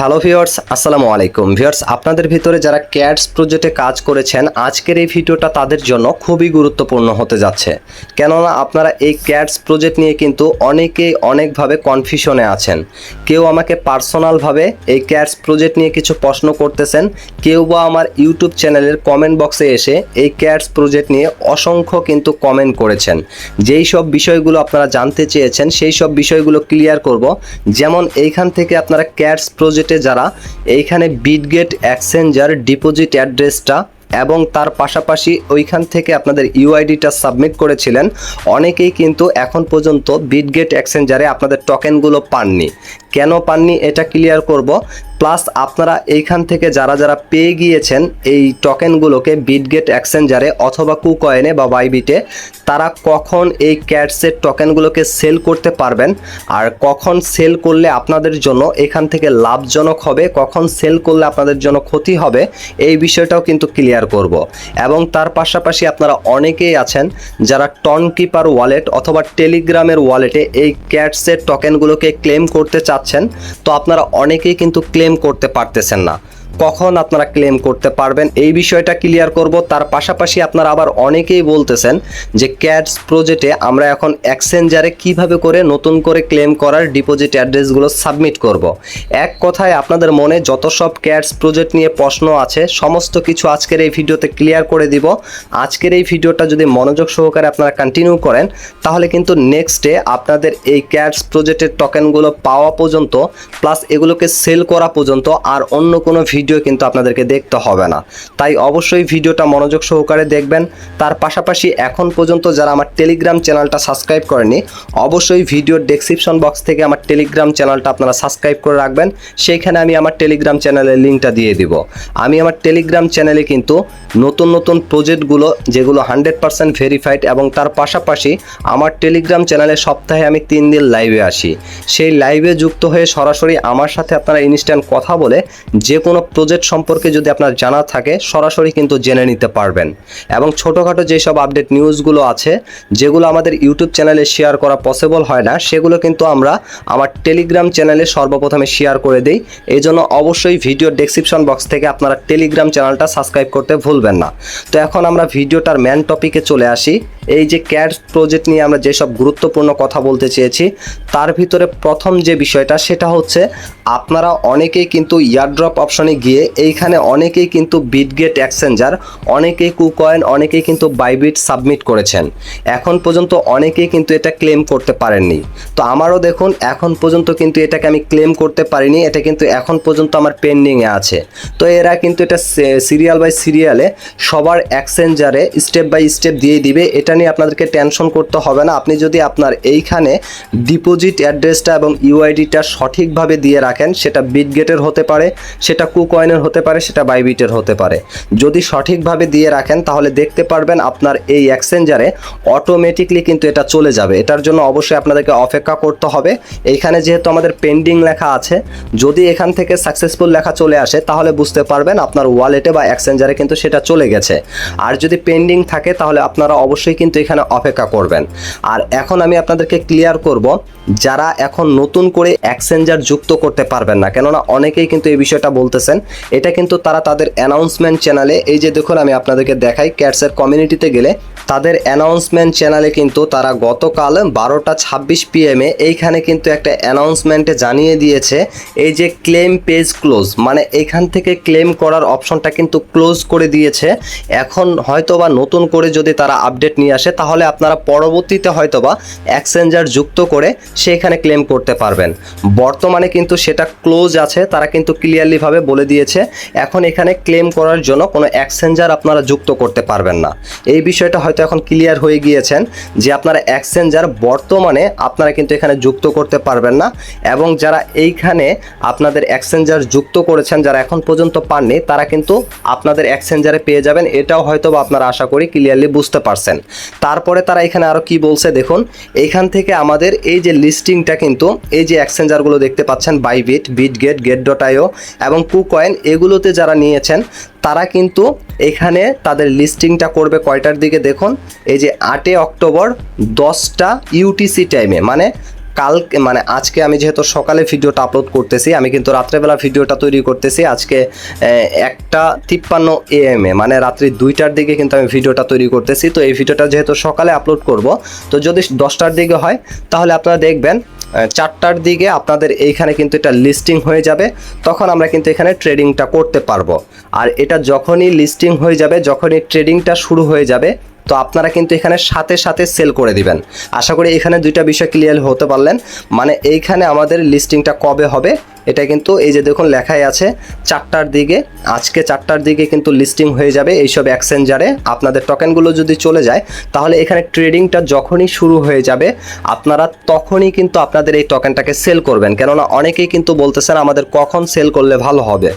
Hello viewers, আসসালামু আলাইকুম। Viewers, আপনাদের ভিতরে যারা ক্যাটস প্রজেক্টে কাজ করেছেন, আজকের এই ভিডিওটা তাদের জন্য খুবই গুরুত্বপূর্ণ হতে যাচ্ছে। কেননা আপনারা এই ক্যাটস প্রজেক্ট নিয়ে কিন্তু অনেকেই অনেকভাবে কনফিউশনে আছেন। কেউ আমাকে পার্সোনালভাবে এই ক্যাটস প্রজেক্ট নিয়ে কিছু প্রশ্ন করতেছেন, কেউ বা আমার ইউটিউব চ্যানেলের কমেন্ট বক্সে এসে এই ক্যাটস প্রজেক্ট নিয়ে অসংখ্য কিন্তু কমেন্ট করেছেন। যেই সব বিষয়গুলো আপনারা জানতে চেয়েছেন, সেই সব বিষয়গুলো ক্লিয়ার করব। যেমন এইখান থেকে আপনারা ক্যাটস প্রজেক্টে যারা, এইখানে বিটগেট এক্সচেঞ্জার ডিপোজিট অ্যাড্রেসটা এবং তার পাশাপাশি ওইখান থেকে আপনাদের ইউআইডিটা সাবমিট করেছিলেন, অনেকেই কিন্তু এখন পর্যন্ত বিটগেট এক্সচেঞ্জারে আপনাদের টোকেনগুলো পাননি। কেন পাননি? এটা ক্লিয়ার করব। প্লাস আপনারা এইখান থেকে যারা যারা পেয়ে গিয়েছেন এই টোকেনগুলোকে বিটগেট এক্সচেঞ্জারে অথবা কুকয়েনে বা বাইবিটে তারা কখন এই ক্যাটসের টোকেনগুলোকে সেল করতে পারবেন আর কখন সেল করলে আপনাদের জন্য এখান থেকে লাভজনক হবে, কখন সেল করলে আপনাদের জন্য ক্ষতি হবে, এই বিষয়টাও কিন্তু ক্লিয়ার করব। এবং তার পাশাপাশি আপনারা অনেকেই আছেন যারা টন কিপার ওয়ালেট অথবা টেলিগ্রামের ওয়ালেটে এই ক্যাটসের টোকেনগুলোকে ক্লেম করতে চাচ্ছেন, তো আপনারা অনেকেই কিন্তু ক্লেম করতে পারতেছেন না। কখন আপনারা ক্লেম করতে পারবেন? এই বিষয়টা ক্লিয়ার করব। তার পাশাপাশি আপনারা আবার অনেকেই বলতেছেন যে ক্যাটস প্রজেক্টে আমরা এখন এক্সচেঞ্জারে কীভাবে করে নতুন করে ক্লেম করার ডিপোজিট অ্যাড্রেসগুলো সাবমিট করব। এক কথায় আপনাদের মনে যত সব ক্যাটস প্রজেক্ট নিয়ে প্রশ্ন আছে, সমস্ত কিছু আজকের এই ভিডিওতে ক্লিয়ার করে দিব। আজকের এই ভিডিওটা যদি মনোযোগ সহকারে আপনারা কন্টিনিউ করেন, তাহলে কিন্তু নেক্সটে আপনাদের এই ক্যাটস প্রজেক্টের টোকেনগুলো পাওয়া পর্যন্ত প্লাস এগুলোকে সেল করা পর্যন্ত, আর অন্য কোনো ভিডিও কিন্তু আপনাদেরকে দেখতে হবে না। তাই অবশ্যই ভিডিওটা মনোযোগ সহকারে দেখবেন। তার পাশাপাশি এখন পর্যন্ত যারা আমার টেলিগ্রাম চ্যানেলটা সাবস্ক্রাইব করেনি অবশ্যই ভিডিওর ডেসক্রিপশন বক্স থেকে আমার টেলিগ্রাম চ্যানেলটা আপনারা সাবস্ক্রাইব করে রাখবেন। সেইখানে আমি আমার টেলিগ্রাম চ্যানেলের লিঙ্কটা দিয়ে দিব। আমি আমার টেলিগ্রাম চ্যানেলে কিন্তু নতুন নতুন প্রজেক্টগুলো যেগুলো হান্ড্রেড পার্সেন্ট ভেরিফাইড এবং তার পাশাপাশি আমার টেলিগ্রাম চ্যানেলে সপ্তাহে আমি তিন দিন লাইভে আসি। সেই লাইভে যুক্ত হয়ে সরাসরি আমার সাথে আপনারা ইনস্ট্যান্ট কথা বলে যে কোনো প্রজেক্ট সম্পর্কে যদি আপনার জানা থাকে, সরাসরি কিন্তু জেনে নিতে পারবেন। এবং ছোটোখাটো যেসব আপডেট নিউজগুলো আছে, যেগুলো আমাদের ইউটিউব চ্যানেলে শেয়ার করা পসিবল হয় না, সেগুলো কিন্তু আমরা আমার টেলিগ্রাম চ্যানেলে সর্বপ্রথমে শেয়ার করে দিই। এই জন্য অবশ্যই ভিডিও ডেসক্রিপশন বক্স থেকে আপনারা টেলিগ্রাম চ্যানেলটা সাবস্ক্রাইব করতে ভুলবেন না। তো এখন আমরা ভিডিওটার ম্যান টপিকে চলে আসি। এই যে ক্যাট প্রজেক্ট নিয়ে আমরা যেসব গুরুত্বপূর্ণ কথা বলতে চেয়েছি, তার ভিতরে প্রথম যে বিষয়টা, সেটা হচ্ছে আপনারা অনেকেই কিন্তু ইয়ারড্রপ অপশনে গিয়ে এইখানে অনেকেই কিন্তু বিটগেট এক্সচেঞ্জার অনেকেই কুকয়েন অনেকেই কিন্তু বাইবিট সাবমিট করেছেন। এখন পর্যন্ত অনেকেই কিন্তু এটা ক্লেম করতে পারেননি। তো আমারও দেখুন, এখন পর্যন্ত কিন্তু এটাকে আমি ক্লেম করতে পারিনি, এটা কিন্তু এখন পর্যন্ত আমার পেন্ডিংয়ে আছে। তো এরা কিন্তু এটা সিরিয়াল বাই সিরিয়ালে সবার এক্সচেঞ্জারে স্টেপ বাই স্টেপ দিয়ে দিবে। এটা নিয়ে আপনাদেরকে টেনশন করতে হবে না। আপনি যদি আপনার এইখানে ডিপোজিট অ্যাড্রেসটা এবং ইউআইডিটা সঠিকভাবে দিয়ে রাখেন, সেটা বিটগেটের হতে পারে, সেটা কুকয়েনের হতে পারে, সেটা বাইবিটের হতে পারে। যদি সঠিকভাবে দিয়ে রাখেন, তাহলে দেখতে পারবেন আপনার এই এক্সচেঞ্জারে অটোমেটিকলি কিন্তু এটা চলে যাবে। এটার জন্য অবশ্যই আপনাদেরকে অপেক্ষা করতে হবে। এইখানে যেহেতু আমাদের পেন্ডিং লেখা আছে, যদি এখান থেকে সাকসেসফুল লেখা চলে আসে, তাহলে বুঝতে পারবেন আপনার ওয়ালেটে বা এক্সচেঞ্জারে কিন্তু সেটা চলে গেছে। আর যদি পেন্ডিং থাকে, তাহলে আপনারা অবশ্যই কিন্তু এখানে অপেক্ষা করবেন। আর এখন আমি আপনাদেরকে ক্লিয়ার করব, যারা এখন নতুন করে এক্সচেঞ্জার যুক্ত করতে পারবেন না, কেননা অনেকেই কিন্তু এই বিষয়টা বলতেছেন এটা কিন্তু তারা তাদের অ্যানাউন্সমেন্ট চ্যানেলে এই যে দেখুন আমি আপনাদেরকে দেখাই ক্যাটসের কমিউনিটিতে গেলে, তাদের অ্যানাউন্সমেন্ট চ্যানেলে কিন্তু তারা গতকাল বারোটা ছাব্বিশ পিএমে এইখানে কিন্তু একটা অ্যানাউন্সমেন্টে জানিয়ে দিয়েছে, এই যে ক্লেম পেজ ক্লোজ মানে এখান থেকে ক্লেম করার অপশনটা কিন্তু ক্লোজ করে দিয়েছে। এখন হয়তোবা নতুন করে যদি তারা আপডেট নিয়ে আসে, তাহলে আপনারা পরবর্তীতে হয়তোবা এক্সচেঞ্জার যুক্ত করে সেখানে ক্লেম করতে পারবেন। বর্তমানে কিন্তু সেটা ক্লোজ আছে, তারা কিন্তু ক্লিয়ারলিভাবে বলে দিয়েছে, এখন এখানে ক্লেম করার জন্য কোনো এক্সচেঞ্জার আপনারা যুক্ত করতে পারবেন না। এই বিষয়টা হয়তো এখন ক্লিয়ার হয়ে গিয়েছেন যে আপনারা এক্সচেঞ্জার বর্তমানে আপনারা কিন্তু এখানে যুক্ত করতে পারবেন না এবং যারা এইখানে আপনাদের এক্সচেঞ্জার যুক্ত করেছেন, যারা এখন পর্যন্ত পাননি, তারা কিন্তু আপনাদের এক্সচেঞ্জারে পেয়ে যাবেন। এটাও হয়তো আপনারা আশা করি ক্লিয়ারলি বুঝতে পারছেন। তারপরে তারা এখানে আরও কি বলছে দেখুন, এইখান থেকে আমাদের এই যে লিস্টিংটা কিন্তু, এই যে এক্সচেঞ্জারগুলো দেখতে পাচ্ছেন Bybit Bitget Gate dot IO এবং কুকয়েন এগুলোতে যারা নিয়েছেন, তারা কিন্তু এখানে তাদের লিস্টিংটা করবে কয়টার দিকে দেখুন, এই যে আটই অক্টোবর দশটা ইউটিসি টাইমে মানে কাল মানে আজকে আমি যেহেতু সকালে ভিডিওটা আপলোড করতেছি, আমি কিন্তু রাত্রেবেলা ভিডিওটা তৈরি করতেছি, আজকে একটা তিপ্পান্ন এএম এ মানে রাত্রি দুইটার দিকে কিন্তু আমি ভিডিওটা তৈরি করতেছি, তো এই ভিডিওটা যেহেতু সকালে আপলোড করব, তো যদি দশটার দিকে হয়, তাহলে আপনারা দেখবেন চারটার দিকে আপনাদের এইখানে কিন্তু এটা লিস্টিং হয়ে যাবে, তখন আমরা কিন্তু এখানে ট্রেডিংটা করতে পারব। আর এটা যখনই লিস্টিং হয়ে যাবে, যখনই ট্রেডিংটা শুরু হয়ে যাবে তো আপনারা কিন্তু এখানে সাথে সাথে সেল করে দিবেন। আশা করি এখানে দুইটা বিষয় ক্লিয়ার হতে পারলেন। মানে এইখানে আমাদের লিস্টিংটা কবে হবে, এটা কিন্তু এই যে দেখুন লেখাই আছে, চারটার দিকে, আজকে চারটার দিকে কিন্তু লিস্টিং হয়ে যাবে এইসব এক্সচেঞ্জারে আপনাদের টোকেনগুলো যদি চলে যায়, তাহলে এখানে ট্রেডিংটা যখনই শুরু হয়ে যাবে, আপনারা তখনই কিন্তু আপনাদের এই টোকেনটাকে সেল করবেন। কেননা অনেকেই কিন্তু বলতেছেন আমাদের কখন সেল করলে ভালো হবে।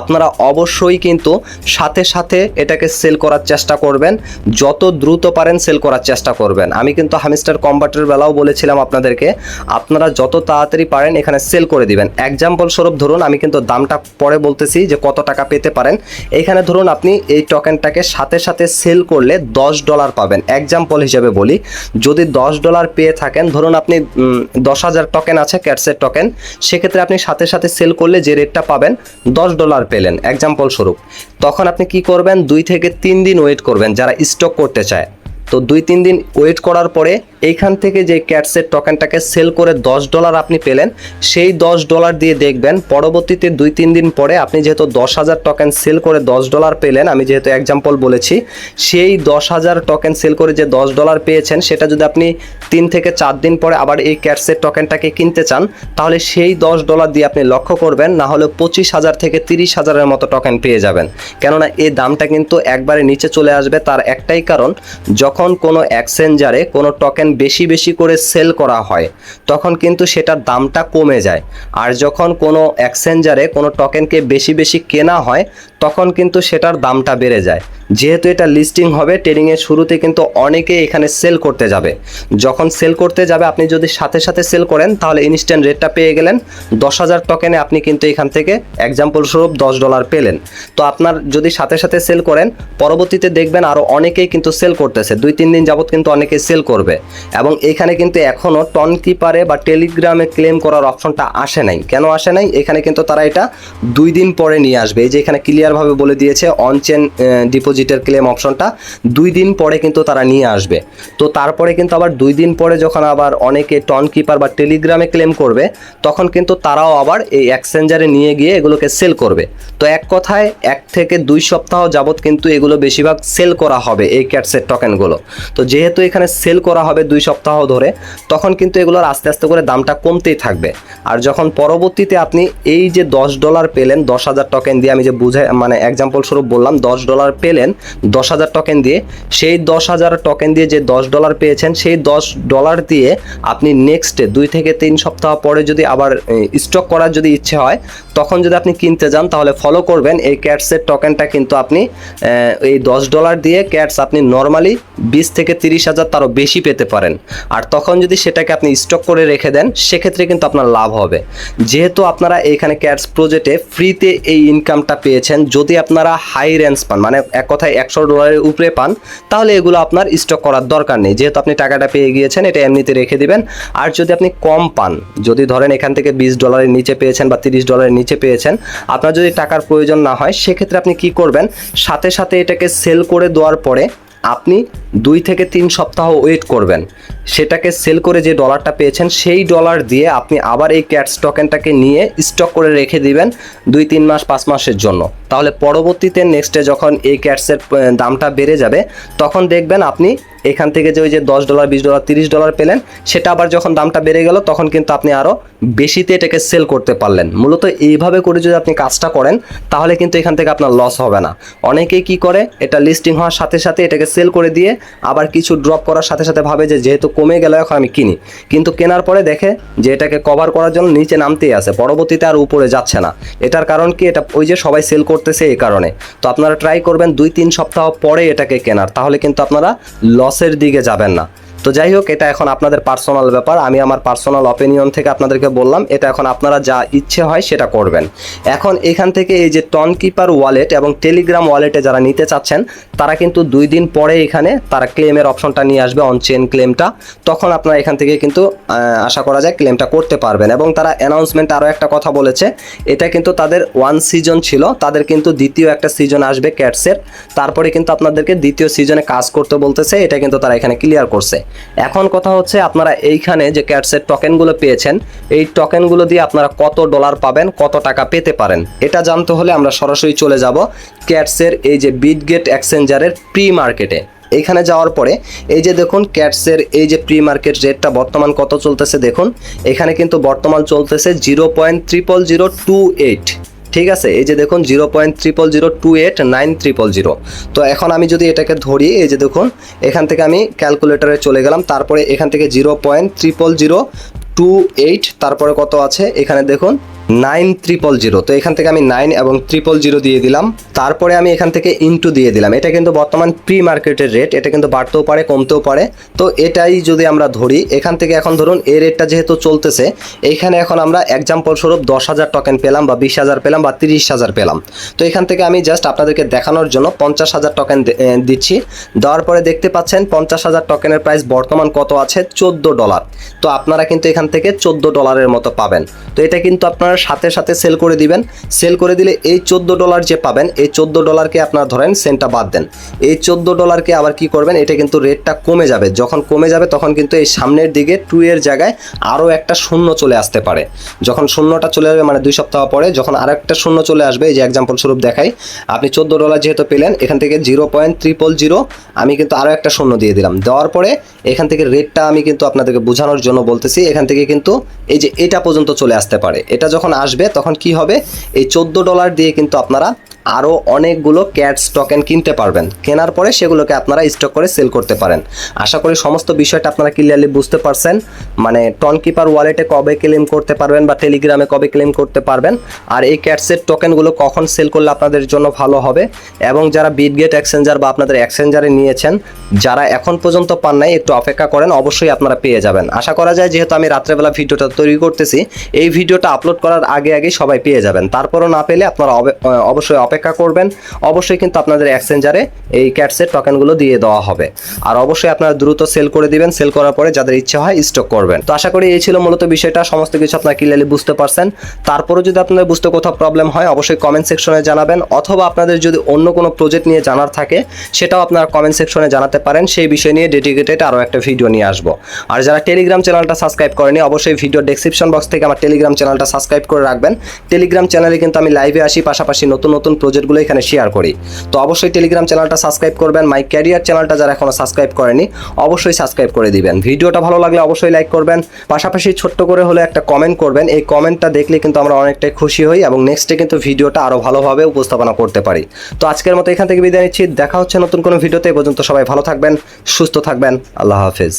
আপনারা অবশ্যই কিন্তু সাথে সাথে এটাকে সেল করার চেষ্টা করবেন। যত দ্রুত পারেন সেল করার চেষ্টা করবেন। আমি কিন্তু হামিস্টার কম্বাটের বেলাও বলেছিলাম আপনাদেরকে, আপনারা যত তাড়াতাড়ি পারেন এখানে সেল করে দিবেন। এক্সাম্পল স্বরূপ ধরুন, আমি কিন্তু দামটা পরে বলতেছি যে কত টাকা পেতে পারেন। এখানে ধরুন আপনি এই টোকেনটাকে সাথে সাথে সেল করলে দশ ডলার পাবেন। এক্সাম্পল হিসেবে বলি, যদি দশ ডলার পেয়ে থাকেন, ধরুন আপনি দশ হাজার টোকেন আছে ক্যাটসের টোকেন সেক্ষেত্রে আপনি সাথে সাথে সেল করলে যে রেটটা পাবেন, দশ ডলার পেলেন। এক্সাম্পল স্বরূপ। তখন আপনি কি করবেন? দুই থেকে তিন দিন ওয়েট করবেন, যারা স্টক করতে করতে চায় তো দুই তিন দিন ওয়েট করার পরে এইখান থেকে যে ক্যাটসের টোকেনটাকে সেল করে দশ ডলার আপনি পেলেন, সেই দশ ডলার দিয়ে দেখবেন পরবর্তীতে দুই তিন দিন পরে আপনি যেহেতু দশ হাজার টোকেন সেল করে দশ ডলার পেলেন, আমি যেহেতু এক্সাম্পল বলেছি, সেই দশ হাজার টোকেন সেল করে যে দশ ডলার পেয়েছেন, সেটা যদি আপনি তিন থেকে চার দিন পরে আবার এই ক্যাটসের টোকেনটাকে কিনতে চান, তাহলে সেই দশ ডলার দিয়ে আপনি লক্ষ্য করবেন, না হলে পঁচিশ হাজার থেকে তিরিশ হাজারের মতো টোকেন পেয়ে যাবেন। কেননা এই দামটা কিন্তু একবারে নিচে চলে আসবে, তার একটাই কারণ যখন কোনো এক্সচেঞ্জারে কোনো টোকেন বেশি বেশি করে সেল করা হয়, তখন কিন্তু সেটার দামটা কমে যায়। আর যখন কোনো এক্সচেঞ্জারে কোনো টোকেনকে বেশি বেশি কেনা হয়, তখন কিন্তু সেটার দামটা বেড়ে যায়। যেহেতু এটা লিস্টিং হবে ট্রেডিংয়ের শুরুতে কিন্তু অনেকে এখানে সেল করতে যাবে। যখন সেল করতে যাবে, আপনি যদি সাথে সাথে সেল করেন, তাহলে ইনস্ট্যান্ট রেটটা পেয়ে গেলেন। দশ হাজার টোকেনে আপনি কিন্তু এখান থেকে এক্সাম্পল স্বরূপ দশ ডলার পেলেন। তো আপনার যদি সাথে সাথে সেল করেন, পরবর্তীতে দেখবেন আরও অনেকেই কিন্তু সেল করতেছে। দুই, তিন দিন যাবত কিন্তু অনেকে সেল করবে। এবং এখানে কিন্তু এখনও টন কিপারে বা টেলিগ্রামে ক্লেম করার অপশনটা আসে নাই। কেন আসে নাই? এখানে কিন্তু তারা এটা দুই দিন পরে নিয়ে আসবে। এই যে এখানে ক্লিয়ারভাবে বলে দিয়েছে অন চেন ডিপোজিটের ক্লেম অপশনটা দুই দিন পরে কিন্তু তারা নিয়ে আসবে। তো তারপরে কিন্তু আবার দুই দিন পরে যখন আবার অনেকে টন কিপার বা টেলিগ্রামে ক্লেম করবে, তখন কিন্তু তারাও আবার এই এক্সচেঞ্জারে নিয়ে গিয়ে এগুলোকে সেল করবে। তো এক কথায় এক থেকে দুই সপ্তাহ যাবত কিন্তু এগুলো বেশিরভাগ সেল করা হবে এই ক্যাটসের টোকেনগুলো তো যেহেতু এখানে সেল করা হবে দুই সপ্তাহ ধরে, তখন কিন্তু এগুলোর আস্তে আস্তে করে দামটা কমতেই থাকবে। আর যখন পরবর্তীতে আপনি এই যে দশ ডলার পেলেন, দশ হাজার টোকেন দিয়ে আমি যে বুঝে মানে এক্সাম্পল স্বরূপ বললাম, দশ ডলার পেলেন দশ হাজার টোকেন দিয়ে। সেই দশ হাজার টোকেন দিয়ে যে দশ ডলার পেয়েছেন, সেই দশ ডলার দিয়ে আপনি নেক্সটে দুই থেকে তিন সপ্তাহ পরে যদি আবার স্টক করার যদি ইচ্ছে হয়, তখন যদি আপনি কিনতে যান, তাহলে ফলো করবেন। এই ক্যাটসের টোকেনটা কিন্তু আপনি এই দশ ডলার দিয়ে ক্যাটস আপনি নর্মালি বিশ থেকে তিরিশ হাজার তারও বেশি পেতে পারেন। আর তখন যদি সেটাকে আপনি স্টক করে রেখে দেন, সেক্ষেত্রে কিন্তু আপনার লাভ হবে। যেহেতু আপনারা এইখানে ক্যাটস প্রজেক্টে ফ্রিতে এই ইনকামটা পেয়েছেন, যদি আপনারা হাই রেঞ্জ পান মানে এক কথায় একশো ডলারের উপরে পান, তাহলে এগুলো আপনার স্টক করার দরকার নেই। যেহেতু আপনি টাকাটা পেয়ে গিয়েছেন, এটা এমনিতে রেখে দিবেন। আর যদি আপনি কম পান, যদি ধরেন এখান থেকে বিশ ডলারের নিচে পেয়েছেন বা তিরিশ ডলারের নিচে পেয়েছেন, আপনার যদি টাকার প্রয়োজন না হয়, সেক্ষেত্রে আপনি কি করবেন? সাথে সাথে এটাকে সেল করে দেওয়ার পরে আপনি দুই থেকে তিন সপ্তাহ ওয়েট করবেন। সেটাকে সেল করে যে ডলারটা পেয়েছেন, সেই ডলার দিয়ে আপনি আবার এই ক্যাটস টোকেনটাকে নিয়ে স্টক করে রেখে দিবেন দুই, তিন মাস, পাঁচ মাসের জন্য। তাহলে পরবর্তীতে নেক্সটে যখন এই ক্যাটসের দামটা বেড়ে যাবে, তখন দেখবেন আপনি এখান থেকে যে ওই যে দশ ডলার, বিশ ডলার, তিরিশ ডলার পেলেন, সেটা আবার যখন দামটা বেড়ে গেল, তখন কিন্তু আপনি আরও বেশিতে এটাকে সেল করতে পারলেন। মূলত এইভাবে করে যদি আপনি কাজটা করেন, তাহলে কিন্তু এখান থেকে আপনার লস হবে না। অনেকেই কি করে, এটা লিস্টিং হওয়ার সাথে সাথে এটাকে সেল করে দিয়ে আবার কিছু ড্রপ করার সাথে সাথে ভাবে যে যেহেতু কমে গেল, এখন আমি কিনি। কিন্তু কেনার পরে দেখে যে এটাকে কভার করার জন্য নিচে নামতেই আছে, পরবর্তীতে আর উপরে যাচ্ছে না। এটার কারণ কি? এটা ওই যে সবাই সেল করতেছে এই কারণে। তো আপনারা ট্রাই করবেন দুই, তিন সপ্তাহ পরে এটাকে কেনার, তাহলে কিন্তু আপনারা লসের দিকে যাবেন না। তো যাই হোক, এটা এখন আপনাদের পার্সোনাল ব্যাপার। আমি আমার পার্সোনাল অপিনিয়ন থেকে আপনাদেরকে বললাম, এটা এখন আপনারা যা ইচ্ছে হয় সেটা করবেন। এখন এখান থেকে এই যে টন কিপার ওয়ালেট এবং টেলিগ্রাম ওয়ালেটে যারা নিতে চাচ্ছেন, তারা কিন্তু দুই দিন পরে এখানে তারা ক্লেমের অপশনটা নিয়ে আসবে অন চেন ক্লেমটা তখন আপনারা এখান থেকে কিন্তু আশা করা যায় ক্লেমটা করতে পারবেন। এবং তারা অ্যানাউন্সমেন্ট আরও একটা কথা বলেছে, এটা কিন্তু তাদের ওয়ান সিজন ছিল, তাদের কিন্তু দ্বিতীয় একটা সিজন আসবে ক্যাটসের তারপরে কিন্তু আপনাদেরকে দ্বিতীয় সিজনে কাজ করতে বলতেছে, এটা কিন্তু তারা এখানে ক্লিয়ার করছে। এখন কথা হচ্ছে আপনারা এইখানে যে ক্যাটসের টোকেনগুলো পেয়েছেন, এই টোকেনগুলো দিয়ে আপনারা কত ডলার পাবেন, কত টাকা পেতে পারেন? এটা জানতে হলে আমরা সরাসরি চলে যাব ক্যাটসের এই যে বিটগেট এক্সচেঞ্জারের প্রি মার্কেটে এইখানে যাওয়ার পরে, এই যে দেখুন ক্যাটসের এই যে প্রি মার্কেট রেটটা বর্তমান কত চলতেছে দেখুন। এখানে কিন্তু বর্তমান চলতেছে zero point triple zero two eight ঠিক আছে, এই যে দেখুন zero point triple zero two eight nine triple zero. তো এখন আমি যদি এটাকে ধরি, এই যে দেখুন, এখান থেকে আমি ক্যালকুলেটরে চলে গেলাম, তারপরে এখান থেকে zero point triple zero two eight, তারপরে কত আছে, এখানে দেখুন নাইন ট্রিপল জিরো তো এখান থেকে আমি নাইন এবং ট্রিপল জিরো দিয়ে দিলাম। তারপরে আমি এখান থেকে ইনটু দিয়ে দিলাম। এটা কিন্তু বর্তমান প্রি মার্কেটের রেট এটা কিন্তু বাড়তেও পারে, কমতেও পারে। তো এটাই যদি আমরা ধরি, এখান থেকে এখন ধরুন এই রেটটা যেহেতু চলতেছে এইখানে এখন আমরা এক্সাম্পল স্বরূপ দশ হাজার টোকেন পেলাম বা বিশ হাজার পেলাম বা তিরিশ হাজার পেলাম। তো এখান থেকে আমি জাস্ট আপনাদেরকে দেখানোর জন্য পঞ্চাশ হাজার টোকেন দিচ্ছি। দেওয়ার পরে দেখতে পাচ্ছেন পঞ্চাশ হাজার টোকেনের প্রাইস বর্তমান কত আছে? চোদ্দ ডলার তো আপনারা কিন্তু এখান থেকে চোদ্দ ডলারের মতো পাবেন। তো এটা কিন্তু আপনারা সাথে সাথে সেল করে দিবেন। সেল করে দিলে এই চোদ্দ ডলার যে পাবেন, এই চোদ্দ ডলারকে আপনারা ধরেন সেন্টটা বাদ দেন। এই চোদ্দ ডলারকে আবার কি করবেন, এটা কিন্তু রেটটা কমে যাবে। যখন কমে যাবে, তখন কিন্তু এই সামনের দিকে টু এর জায়গায় আরও একটা শূন্য চলে আসতে পারে। যখন শূন্যটা চলে যাবে মানে দুই সপ্তাহ পরে যখন আর একটা শূন্য চলে আসবে, এই যে এক্সাম্পল স্বরূপ দেখাই, আপনি চোদ্দ ডলার যেহেতু পেলেন, এখান থেকে জিরো পয়েন্ট ট্রিপল জিরো আমি কিন্তু আরও একটা শূন্য দিয়ে দিলাম। দেওয়ার পরে এখান থেকে রেটটা আমি কিন্তু আপনাদেরকে বোঝানোর জন্য বলতেছি, এখান থেকে কিন্তু এই যে এটা পর্যন্ত চলে আসতে পারে। এটা যখন আসবে তখন কি হবে? এই চোদ্দ ডলার দিয়ে কিন্তু আপনারা আরও অনেকগুলো ক্যাটস টোকেন কিনতে পারবেন। কেনার পরে সেগুলোকে আপনারা স্টক করে সেল করতে পারেন। আশা করি সমস্ত বিষয়টা আপনারা ক্লিয়ারলি বুঝতে পারছেন। মানে টন কিপার ওয়ালেটে কবে ক্লেম করতে পারবেন বা টেলিগ্রামে কবে ক্লেম করতে পারবেন। আর এই ক্যাটসের টোকেনগুলো কখন সেল করলে আপনাদের জন্য ভালো হবে। এবং যারা বিটগেট এক্সচেঞ্জার বা আপনাদের এক্সচেঞ্জারে নিয়েছেন, যারা এখন পর্যন্ত পান নাই, একটু অপেক্ষা করেন, অবশ্যই আপনারা পেয়ে যাবেন। আশা করা যায়, যেহেতু আমি রাত্রেবেলা ভিডিওটা তৈরি করতেছি, এই ভিডিওটা আপলোড করার আগে আগে সবাই পেয়ে যাবেন। তারপরও না পেলে আপনারা অবে- অবশ্যই অপেক্ষা করবেন। অবশ্যই কিন্তু আপনাদের এক্সচেঞ্জারে এই ক্যাটসের টোকেনগুলো দিয়ে দেওয়া হবে। আর অবশ্যই আপনারা দ্রুত সেল করে দিবেন। সেল করার পরে যাদের ইচ্ছা হয় স্টক করবেন। তো আশা করি এই ছিল মূলত বিষয়টা। সমস্ত কিছু আপনারা ক্লিয়ারলি বুঝতে পারছেন। তারপরে যদি আপনাদের বুঝতে কোথাও প্রবলেম হয়, অবশ্যই কমেন্ট সেকশনে জানাবেন। অথবা আপনাদের যদি অন্য কোনো প্রজেক্ট নিয়ে জানার থাকে, সেটাও আপনারা কমেন্ট সেকশনে জানাতে পারেন। সেই বিষয় নিয়ে ডেডিকেটেড আরও একটা ভিডিও নিয়ে আসব। আর যারা টেলিগ্রাম চ্যানেলটা সাবস্ক্রাইব করেনি, অবশ্যই ভিডিও ডেসক্রিপশন বক্স থেকে আমার টেলিগ্রাম চ্যানেলটা সাবস্ক্রাইব করে রাখবেন। টেলিগ্রাম চ্যানেলে কিন্তু আমি লাইভে আসি। পাশাপাশি নতুন নতুন প্রজেক্টগুলো এখানে শেয়ার করি। তো অবশ্যই টেলিগ্রাম চ্যানেলটা সাবস্ক্রাইব করবেন। মাই ক্যারিয়ার চ্যানেলটা যারা এখনও সাবস্ক্রাইব করেনি, অবশ্যই সাবস্ক্রাইব করে দিবেন। ভিডিওটা ভালো লাগলে অবশ্যই লাইক করবেন। পাশাপাশি ছোট্ট করে হলে একটা কমেন্ট করবেন। এই কমেন্টটা দেখলে কিন্তু আমরা অনেকটাই খুশি হই এবং নেক্সটে কিন্তু ভিডিওটা আরও ভালোভাবে উপস্থাপনা করতে পারি। তো আজকের মতো এখান থেকে বিদায় নিচ্ছি। দেখা হচ্ছে নতুন কোনো ভিডিওতে পর্যন্ত সবাই ভালো থাকবেন, সুস্থ থাকবেন। আল্লাহ হাফেজ।